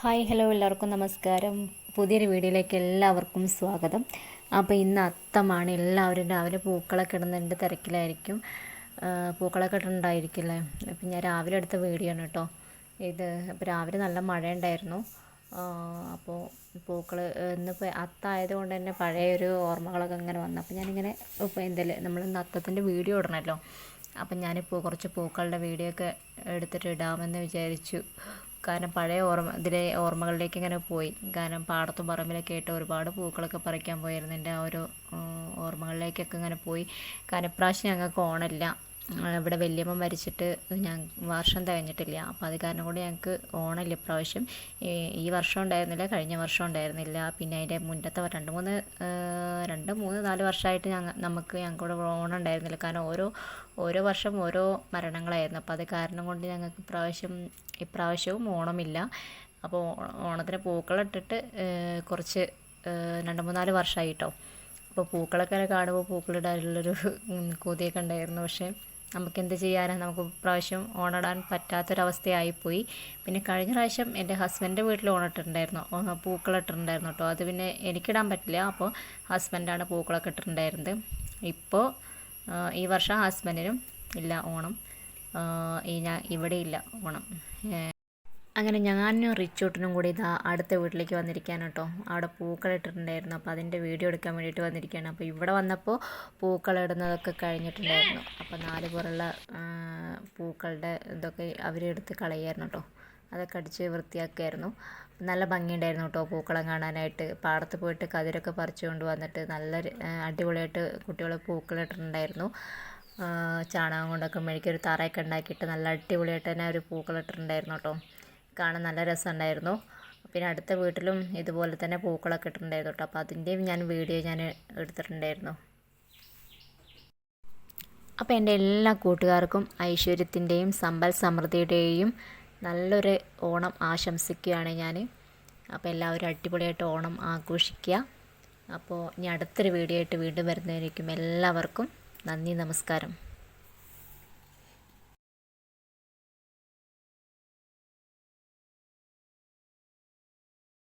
Hi hello എല്ലാവർക്കും നമസ്കാരം. പുതിയൊരു വീഡിയോയിലേക്ക് എല്ലാവർക്കും സ്വാഗതം. അപ്പോൾ ഇന്ന് അത്തമാണ് എല്ലാവരും രാവിലെ പൂക്കളൊക്കെ ഇടുന്നുണ്ട് തിരക്കിലായിരിക്കും. പൂക്കളൊക്കെ ഇട്ടുണ്ടായിരിക്കില്ലേ അപ്പം ഞാൻ രാവിലെ എടുത്ത വീഡിയോ ആണ് കേട്ടോ. ഇത് അപ്പോൾ രാവിലെ നല്ല മഴ ഉണ്ടായിരുന്നു അപ്പോൾ പൂക്കൾ ഇന്നിപ്പോൾ അത്തായത് കൊണ്ട് തന്നെ പഴയൊരു ഓർമ്മകളൊക്കെ ഇങ്ങനെ വന്നു. അപ്പോൾ ഞാനിങ്ങനെ ഇപ്പോൾ എന്തെങ്കിലും നമ്മൾ ഇന്ന് അത്തത്തിന്റെ വീഡിയോ ഇടണമല്ലോ. അപ്പം ഞാനിപ്പോൾ കുറച്ച് പൂക്കളുടെ വീഡിയോ ഒക്കെ എടുത്തിട്ട് ഇടാമെന്ന് വിചാരിച്ചു. കാരണം പഴയ ഓർമ്മ ഇതിലെ ഓർമ്മകളിലേക്ക് ഇങ്ങനെ പോയി. കാരണം പാടത്തും പറമ്പിലൊക്കെ ആയിട്ട് ഒരുപാട് പൂക്കളൊക്കെ പറിക്കാൻ പോയിരുന്നു. എന്റെ ആ ഒരു ഓർമ്മകളിലേക്കൊക്കെ ഇങ്ങനെ പോയി. കാരണം ഇപ്രാവശ്യം ഞങ്ങൾക്ക് ഓണമില്ല. ഇവിടെ വല്യമ്മ മരിച്ചിട്ട് ഞാൻ വർഷം തികഞ്ഞിട്ടില്ല. അപ്പോൾ അത് കാരണം കൂടി ഞങ്ങൾക്ക് ഓണമില്ല ഇപ്രാവശ്യം. ഈ വർഷം ഉണ്ടായിരുന്നില്ല കഴിഞ്ഞ വർഷം ഉണ്ടായിരുന്നില്ല. പിന്നെ അതിന്റെ മുന്നത്തെ രണ്ട് മൂന്ന് രണ്ട് മൂന്ന് നാല് വർഷമായിട്ട് ഞങ്ങൾ നമുക്ക് ഞങ്ങൾക്കിവിടെ ഓണം ഉണ്ടായിരുന്നില്ല. കാരണം ഓരോ ഓരോ വർഷം ഓരോ മരണങ്ങളായിരുന്നു. അപ്പോൾ അത് കാരണം കൊണ്ട് ഞങ്ങൾക്ക് ഇപ്രാവശ്യം ഇപ്രാവശ്യവും ഓണമില്ല. അപ്പോൾ ഓണത്തിന് പൂക്കളിട്ടിട്ട് കുറച്ച് രണ്ട് മൂന്നാൽ വർഷമായി കേട്ടോ അപ്പോൾ പൂക്കളൊക്കെ കാണുമ്പോൾ പൂക്കളിടാനുള്ളൊരു കൊതിയൊക്കെ ഉണ്ടായിരുന്നു. പക്ഷേ നമുക്ക് എന്ത് ചെയ്യാനാണ് നമുക്ക് പ്രാവശ്യം ഓണിടാൻ പറ്റാത്തൊരവസ്ഥയായിപ്പോയി. പിന്നെ കഴിഞ്ഞ പ്രാവശ്യം എന്റെ ഹസ്ബൻഡിന്റെ വീട്ടിൽ ഓണിട്ടിട്ടുണ്ടായിരുന്നു ഓ, പൂക്കളിട്ടിട്ടുണ്ടായിരുന്നു കേട്ടോ. അത് പിന്നെ എനിക്കിടാൻ പറ്റില്ല. അപ്പോൾ ഹസ്ബൻഡാണ് പൂക്കളൊക്കെ ഇട്ടിട്ടുണ്ടായിരുന്നത്. ഇപ്പോൾ ഈ വർഷം ഹസ്ബൻഡിനും ഇല്ല ഓണം. ഈ ഞാൻ ഇവിടെ ഇല്ല ഓണം അങ്ങനെ ഞാനും റിച്ചൂട്ടനും കൂടി ഇതാ അടുത്ത വീട്ടിലേക്ക് വന്നിരിക്കുകയാണ് കേട്ടോ അവിടെ പൂക്കൾ ഇട്ടിട്ടുണ്ടായിരുന്നു. അപ്പോൾ അതിന്റെ വീഡിയോ എടുക്കാൻ വേണ്ടിയിട്ട് വന്നിരിക്കുകയാണ്. അപ്പോൾ ഇവിടെ വന്നപ്പോൾ പൂക്കൾ ഇടുന്നതൊക്കെ കഴിഞ്ഞിട്ടുണ്ടായിരുന്നു. അപ്പോൾ നാല് പുറമുള്ള പൂക്കളുടെ ഇതൊക്കെ അവരെടുത്ത് കളയായിരുന്നു കേട്ടോ അതൊക്കെ അടിച്ച് വൃത്തിയാക്കിയായിരുന്നു നല്ല ഭംഗിയുണ്ടായിരുന്നു കേട്ടോ പൂക്കളം കാണാനായിട്ട്. പാടത്ത് പോയിട്ട് കതിരൊക്കെ പറിച്ചുകൊണ്ട് വന്നിട്ട് നല്ല അടിപൊളിയായിട്ട് കുട്ടികൾ പൂക്കളിട്ടിട്ടുണ്ടായിരുന്നു ചാണകം കൊണ്ടൊക്കെ മെഴുകി ഒരു തറയൊക്കെ ഉണ്ടാക്കിയിട്ട് നല്ല അടിപൊളിയായിട്ട് തന്നെ ഒരു പൂക്കളിട്ടിട്ടുണ്ടായിരുന്നു കേട്ടോ കാണാൻ നല്ല രസമുണ്ടായിരുന്നു. പിന്നെ അടുത്ത വീട്ടിലും ഇതുപോലെ തന്നെ പൂക്കളൊക്കെ ഇട്ടിട്ടുണ്ടായിരുന്നു കേട്ടോ. അപ്പോൾ അതിന്റെയും ഞാൻ വീഡിയോ ഞാൻ എടുത്തിട്ടുണ്ടായിരുന്നു. അപ്പോൾ എന്റെ എല്ലാ കൂട്ടുകാർക്കും ഐശ്വര്യത്തിന്റെയും സമ്പൽ സമൃദ്ധിയുടെയും നല്ലൊരു ഓണം ആശംസിക്കുകയാണ് ഞാൻ അപ്പോൾ എല്ലാവരും അടിപൊളിയായിട്ട് ഓണം ആഘോഷിക്കുക. അപ്പോൾ ഇനി അടുത്തൊരു വീഡിയോ ആയിട്ട് വീണ്ടും വരുന്നതായിരിക്കും എല്ലാവർക്കും നന്ദി നമസ്കാരം.